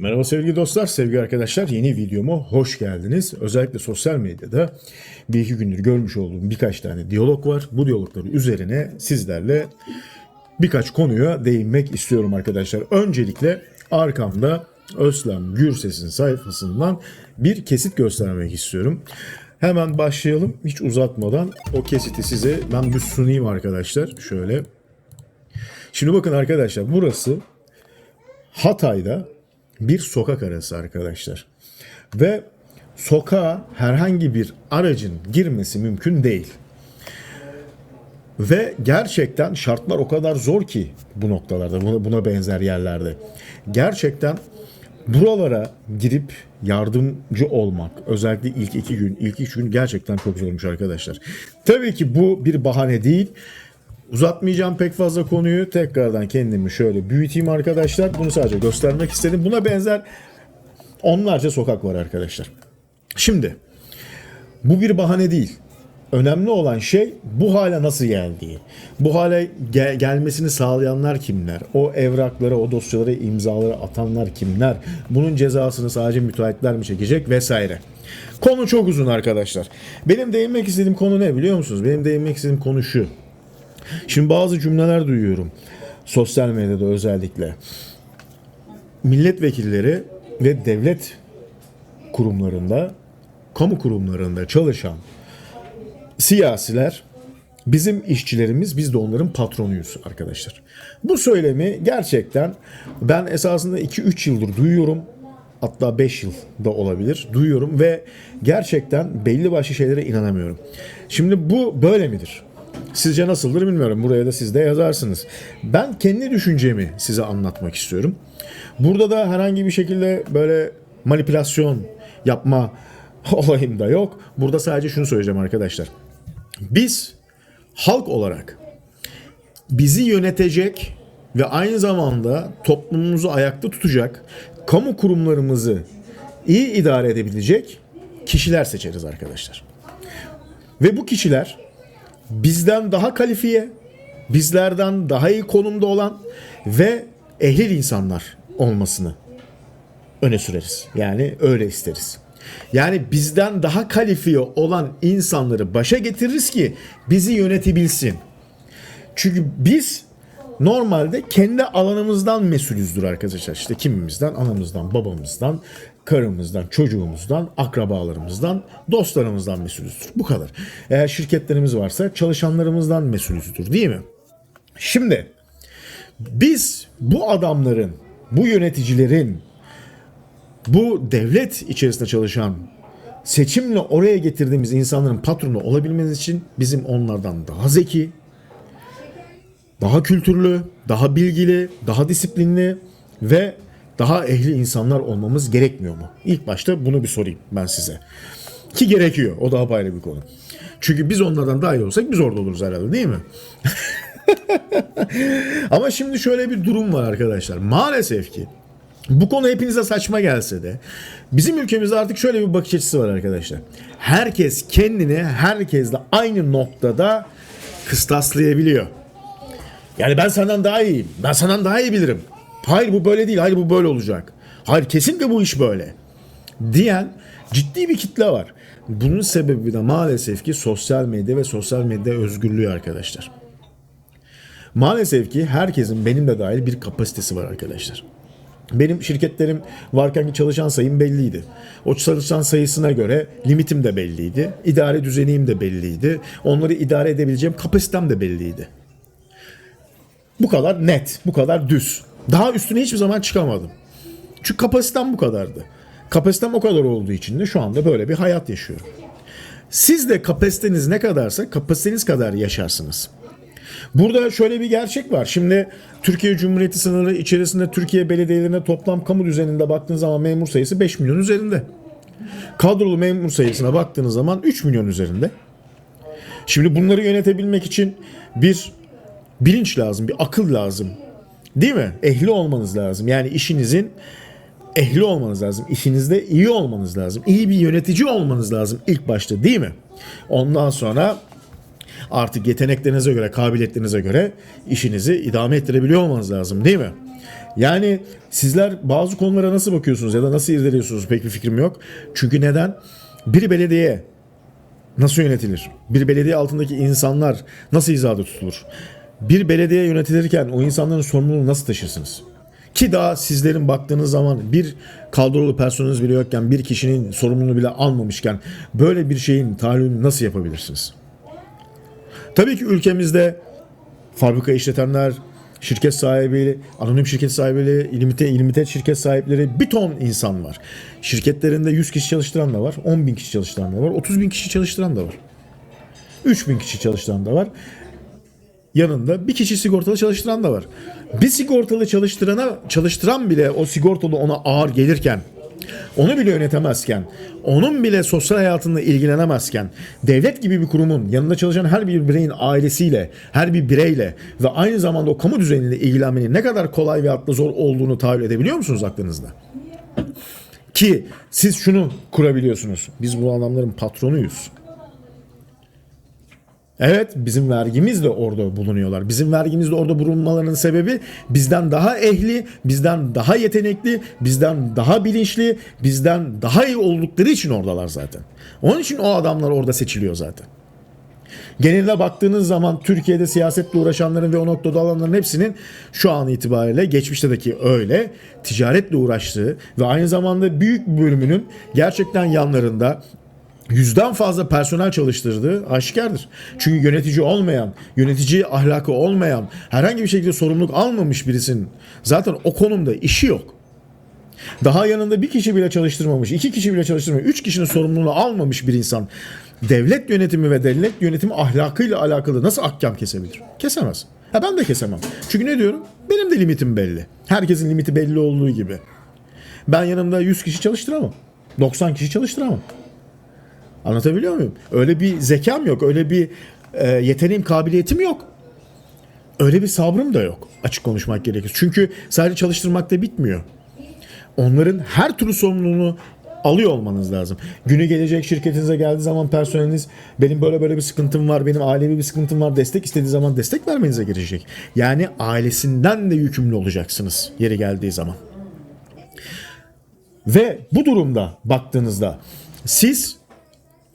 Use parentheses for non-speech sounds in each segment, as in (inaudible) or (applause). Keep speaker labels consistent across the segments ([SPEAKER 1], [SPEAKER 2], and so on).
[SPEAKER 1] Merhaba sevgili dostlar, sevgili arkadaşlar. Yeni videoma hoş geldiniz. Özellikle sosyal medyada bir iki gündür görmüş olduğum birkaç tane diyalog var. Bu diyalogların üzerine sizlerle birkaç konuya değinmek istiyorum arkadaşlar. Öncelikle arkamda Özlem Gürses'in sayfasından bir kesit göstermek istiyorum. Hemen başlayalım. Hiç uzatmadan o kesiti size ben bir sunayım arkadaşlar. Şöyle. Şimdi bakın arkadaşlar burası Hatay'da bir sokak arası arkadaşlar. Ve sokağa herhangi bir aracın girmesi mümkün değil. Ve gerçekten şartlar o kadar zor ki bu noktalarda, buna, benzer yerlerde. Gerçekten buralara gidip yardımcı olmak, özellikle ilk iki gün, ilk üç gün gerçekten çok zormuş arkadaşlar. Tabii ki bu bir bahane değil. Uzatmayacağım pek fazla konuyu. Tekrardan kendimi şöyle büyüteyim arkadaşlar. Bunu sadece göstermek istedim. Buna benzer onlarca sokak var arkadaşlar. Şimdi bu bir bahane değil. Önemli olan şey bu hale nasıl geldiği. Bu hale gel- gelmesini sağlayanlar kimler? O evrakları, o dosyaları, imzaları atanlar kimler? Bunun cezasını sadece müteahhitler mi çekecek vesaire. Konu çok uzun arkadaşlar. Benim değinmek istediğim konu ne biliyor musunuz? Benim değinmek istediğim konu şu. Şimdi bazı cümleler duyuyorum. Sosyal medyada özellikle. Milletvekilleri ve devlet kurumlarında, kamu kurumlarında çalışan siyasiler bizim işçilerimiz, biz de onların patronuyuz arkadaşlar. Bu söylemi gerçekten ben esasında 2-3 yıldır duyuyorum. Hatta 5 yıl da olabilir. Duyuyorum ve gerçekten belli başlı şeylere inanamıyorum. Şimdi bu böyle midir? Sizce nasıldır bilmiyorum. Buraya da siz de yazarsınız. Ben kendi düşüncemi size anlatmak istiyorum. Burada da herhangi bir şekilde böyle manipülasyon yapma (laughs) olayım da yok. Burada sadece şunu söyleyeceğim arkadaşlar. Biz halk olarak bizi yönetecek ve aynı zamanda toplumumuzu ayakta tutacak kamu kurumlarımızı iyi idare edebilecek kişiler seçeriz arkadaşlar. Ve bu kişiler bizden daha kalifiye, bizlerden daha iyi konumda olan ve ehil insanlar olmasını öne süreriz. Yani öyle isteriz. Yani bizden daha kalifiye olan insanları başa getiririz ki bizi yönetebilsin. Çünkü biz normalde kendi alanımızdan mesulüzdür arkadaşlar. İşte kimimizden, anamızdan, babamızdan, karımızdan, çocuğumuzdan, akrabalarımızdan, dostlarımızdan mesulüzdür. Bu kadar. Eğer şirketlerimiz varsa çalışanlarımızdan mesulüzdür değil mi? Şimdi biz bu adamların, bu yöneticilerin, bu devlet içerisinde çalışan seçimle oraya getirdiğimiz insanların patronu olabilmeniz için bizim onlardan daha zeki, daha kültürlü, daha bilgili, daha disiplinli ve daha ehli insanlar olmamız gerekmiyor mu? İlk başta bunu bir sorayım ben size. Ki gerekiyor. O daha ayrı bir konu. Çünkü biz onlardan daha iyi olsak biz orada oluruz herhalde değil mi? (laughs) Ama şimdi şöyle bir durum var arkadaşlar. Maalesef ki bu konu hepinize saçma gelse de bizim ülkemizde artık şöyle bir bakış açısı var arkadaşlar. Herkes kendini herkesle aynı noktada kıstaslayabiliyor. Yani ben senden daha iyiyim. Ben senden daha iyi bilirim. Hayır bu böyle değil. Hayır bu böyle olacak. Hayır kesinlikle bu iş böyle. Diyen ciddi bir kitle var. Bunun sebebi de maalesef ki sosyal medya ve sosyal medya özgürlüğü arkadaşlar. Maalesef ki herkesin benim de dahil bir kapasitesi var arkadaşlar. Benim şirketlerim varken ki çalışan sayım belliydi. O çalışan sayısına göre limitim de belliydi. İdare düzeniyim de belliydi. Onları idare edebileceğim kapasitem de belliydi. Bu kadar net, bu kadar düz. Daha üstüne hiçbir zaman çıkamadım. Çünkü kapasitem bu kadardı. Kapasitem o kadar olduğu için de şu anda böyle bir hayat yaşıyorum. Siz de kapasiteniz ne kadarsa kapasiteniz kadar yaşarsınız. Burada şöyle bir gerçek var. Şimdi Türkiye Cumhuriyeti sınırı içerisinde Türkiye belediyelerine toplam kamu düzeninde baktığınız zaman memur sayısı 5 milyon üzerinde. Kadrolu memur sayısına baktığınız zaman 3 milyon üzerinde. Şimdi bunları yönetebilmek için bir bilinç lazım, bir akıl lazım. Değil mi? Ehli olmanız lazım. Yani işinizin ehli olmanız lazım. İşinizde iyi olmanız lazım. İyi bir yönetici olmanız lazım ilk başta değil mi? Ondan sonra artık yeteneklerinize göre, kabiliyetlerinize göre işinizi idame ettirebiliyor olmanız lazım değil mi? Yani sizler bazı konulara nasıl bakıyorsunuz ya da nasıl irdeliyorsunuz pek bir fikrim yok. Çünkü neden? Bir belediye nasıl yönetilir? Bir belediye altındaki insanlar nasıl hizada tutulur? Bir belediye yönetilirken o insanların sorumluluğunu nasıl taşırsınız? Ki daha sizlerin baktığınız zaman bir kadrolu personeliniz bile yokken bir kişinin sorumluluğunu bile almamışken böyle bir şeyin tahayyülünü nasıl yapabilirsiniz? Tabii ki ülkemizde fabrika işletenler, şirket sahibi, anonim şirket sahibi, limite, limited şirket sahipleri bir ton insan var. Şirketlerinde 100 kişi çalıştıran da var, 10 bin kişi çalıştıran da var, 30 bin kişi çalıştıran da var. 3 bin kişi çalıştıran da var. Yanında bir kişi sigortalı çalıştıran da var. Bir sigortalı çalıştırana çalıştıran bile o sigortalı ona ağır gelirken onu bile yönetemezken, onun bile sosyal hayatında ilgilenemezken, devlet gibi bir kurumun yanında çalışan her bir bireyin ailesiyle, her bir bireyle ve aynı zamanda o kamu düzeniyle ilgilenmenin ne kadar kolay ve hatta zor olduğunu tahayyül edebiliyor musunuz aklınızda? Ki siz şunu kurabiliyorsunuz. Biz bu adamların patronuyuz. Evet bizim vergimiz de orada bulunuyorlar. Bizim vergimiz de orada bulunmalarının sebebi bizden daha ehli, bizden daha yetenekli, bizden daha bilinçli, bizden daha iyi oldukları için oradalar zaten. Onun için o adamlar orada seçiliyor zaten. Geneline baktığınız zaman Türkiye'de siyasetle uğraşanların ve o noktada olanların hepsinin şu an itibariyle geçmişteki öyle ticaretle uğraştığı ve aynı zamanda büyük bir bölümünün gerçekten yanlarında yüzden fazla personel çalıştırdığı aşikardır. Çünkü yönetici olmayan, yönetici ahlakı olmayan, herhangi bir şekilde sorumluluk almamış birisinin zaten o konumda işi yok. Daha yanında bir kişi bile çalıştırmamış, iki kişi bile çalıştırmamış, üç kişinin sorumluluğunu almamış bir insan devlet yönetimi ve devlet yönetimi ahlakıyla alakalı nasıl ahkam kesebilir? Kesemez. Ha ben de kesemem. Çünkü ne diyorum? Benim de limitim belli. Herkesin limiti belli olduğu gibi. Ben yanımda 100 kişi çalıştıramam. 90 kişi çalıştıramam. Anlatabiliyor muyum? Öyle bir zekam yok. Öyle bir e, yeteneğim, kabiliyetim yok. Öyle bir sabrım da yok. Açık konuşmak gerekir. Çünkü sadece çalıştırmakta bitmiyor. Onların her türlü sorumluluğunu alıyor olmanız lazım. Günü gelecek şirketinize geldiği zaman personeliniz benim böyle böyle bir sıkıntım var, benim ailevi bir sıkıntım var destek istediği zaman destek vermenize gerekecek. Yani ailesinden de yükümlü olacaksınız yeri geldiği zaman. Ve bu durumda baktığınızda siz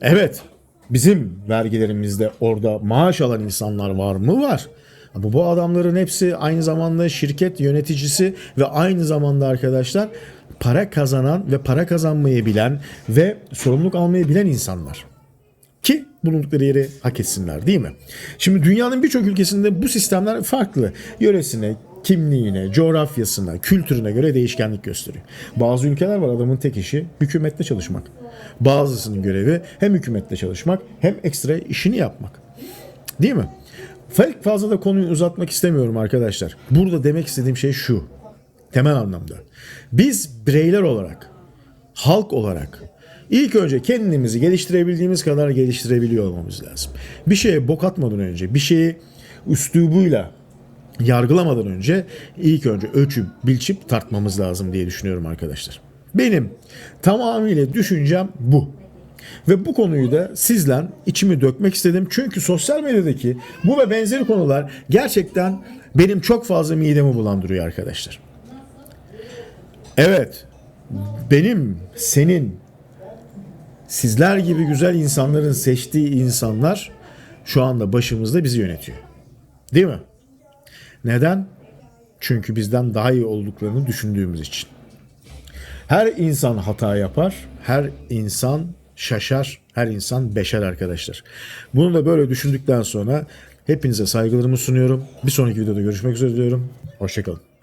[SPEAKER 1] evet bizim vergilerimizde orada maaş alan insanlar var mı? Var. Ama bu adamların hepsi aynı zamanda şirket yöneticisi ve aynı zamanda arkadaşlar para kazanan ve para kazanmayı bilen ve sorumluluk almayı bilen insanlar. Ki bulundukları yeri hak etsinler değil mi? Şimdi dünyanın birçok ülkesinde bu sistemler farklı. Yöresine, kimliğine, coğrafyasına, kültürüne göre değişkenlik gösteriyor. Bazı ülkeler var adamın tek işi hükümette çalışmak. Bazısının görevi hem hükümette çalışmak hem ekstra işini yapmak. Değil mi? Pek fazla da konuyu uzatmak istemiyorum arkadaşlar. Burada demek istediğim şey şu. Temel anlamda. Biz bireyler olarak, halk olarak ilk önce kendimizi geliştirebildiğimiz kadar geliştirebiliyor olmamız lazım. Bir şeye bok atmadan önce, bir şeyi üslubuyla yargılamadan önce ilk önce ölçüp bilçip tartmamız lazım diye düşünüyorum arkadaşlar. Benim tamamıyla düşüncem bu. Ve bu konuyu da sizle içimi dökmek istedim. Çünkü sosyal medyadaki bu ve benzeri konular gerçekten benim çok fazla midemi bulandırıyor arkadaşlar. Evet, benim, senin, sizler gibi güzel insanların seçtiği insanlar şu anda başımızda bizi yönetiyor. Değil mi? Neden? Çünkü bizden daha iyi olduklarını düşündüğümüz için. Her insan hata yapar, her insan şaşar, her insan beşer arkadaşlar. Bunu da böyle düşündükten sonra hepinize saygılarımı sunuyorum. Bir sonraki videoda görüşmek üzere diyorum. Hoşçakalın.